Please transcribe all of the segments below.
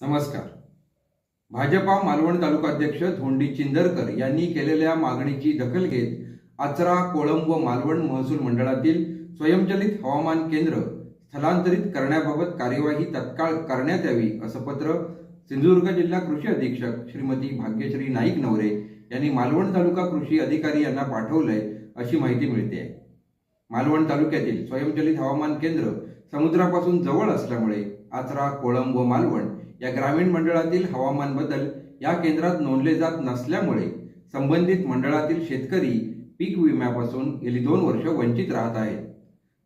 नमस्कार. भाजपा मालवण तालुकाध्यक्ष धोंडी चिंदरकर यांनी केलेल्या मागणीची दखल घेत आचरा कोळंब व मालवण महसूल मंडळातील स्वयंचलित हवामान केंद्र स्थलांतरित करण्याबाबत कार्यवाही तत्काळ करण्यात यावी असं पत्र सिंधुदुर्ग जिल्हा कृषी अधीक्षक श्रीमती भाग्यश्री नाईक नवरे यांनी मालवण तालुका कृषी अधिकारी यांना पाठवलंय अशी माहिती मिळते आहे मालवण तालुक्यातील स्वयंचलित हवामान केंद्र समुद्रापासून जवळ असल्यामुळे आचरा कोळंब व मालवण या ग्रामीण मंडळातील हवामान बदल या केंद्रात नोंदले जात नसल्यामुळे संबंधित मंडळातील शेतकरी पीक विम्यापासून गेली दोन वर्ष वंचित राहत आहेत.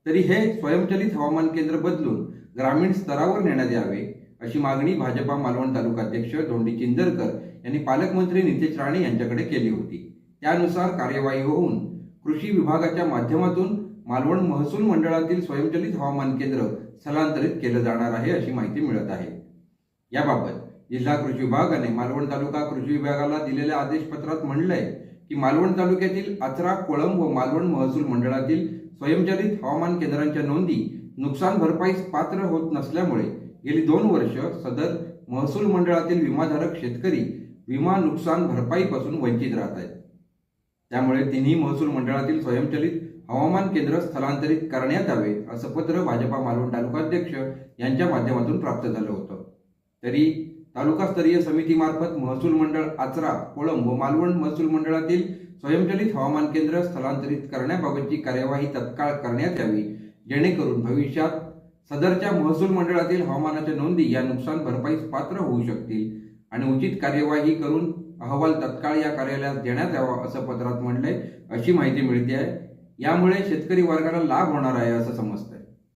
तरी हे स्वयंचलित हवामान केंद्र बदलून ग्रामीण स्तरावर नेण्यात यावे अशी मागणी भाजपा मालवण तालुकाध्यक्ष धोंडी चिंदरकर यांनी पालकमंत्री नितेश राणे यांच्याकडे केली होती. त्यानुसार कार्यवाही होऊन कृषी विभागाच्या माध्यमातून मालवण महसूल मंडळातील स्वयंचलित हवामान केंद्र स्थलांतरित केलं जाणार आहे अशी माहिती मिळत आहे. याबाबत जिल्हा कृषी विभागाने मालवण तालुका कृषी विभागाला दिलेल्या आदेशपत्रात म्हणलंय की मालवण तालुक्यातील आचरा कोळंब व मालवण महसूल मंडळातील स्वयंचलित हवामान केंद्रांच्या नोंदी नुकसान भरपाईस पात्र होत नसल्यामुळे गेली दोन वर्ष सदर महसूल मंडळातील विमाधारक शेतकरी विमा नुकसान भरपाईपासून वंचित राहत आहेत. त्यामुळे तिन्ही महसूल मंडळातील स्वयंचलित हवामान केंद्र स्थलांतरित करण्यात यावे असं पत्र भाजपा मालवण तालुकाध्यक्ष यांच्या माध्यमातून प्राप्त झालं होतं. तरी तालुकास्तरीय समितीमार्फत महसूल मंडळ आचरा कोळंब व मालवण महसूल मंडळातील स्वयंचलित हवामान केंद्र स्थलांतरित करण्याबाबतची कार्यवाही तत्काळ करण्यात यावी जेणेकरून भविष्यात सदरच्या महसूल मंडळातील हवामानाच्या नोंदी या नुकसान भरपाईस पात्र होऊ शकतील. आणि उचित कार्यवाही करून अहवाल तत्काळ या कार्यालयात देण्यात यावा असं पत्रात म्हणलंय अशी माहिती मिळते आहे यामुळे शेतकरी वर्गाला लाभ होणार आहे असं समजतं.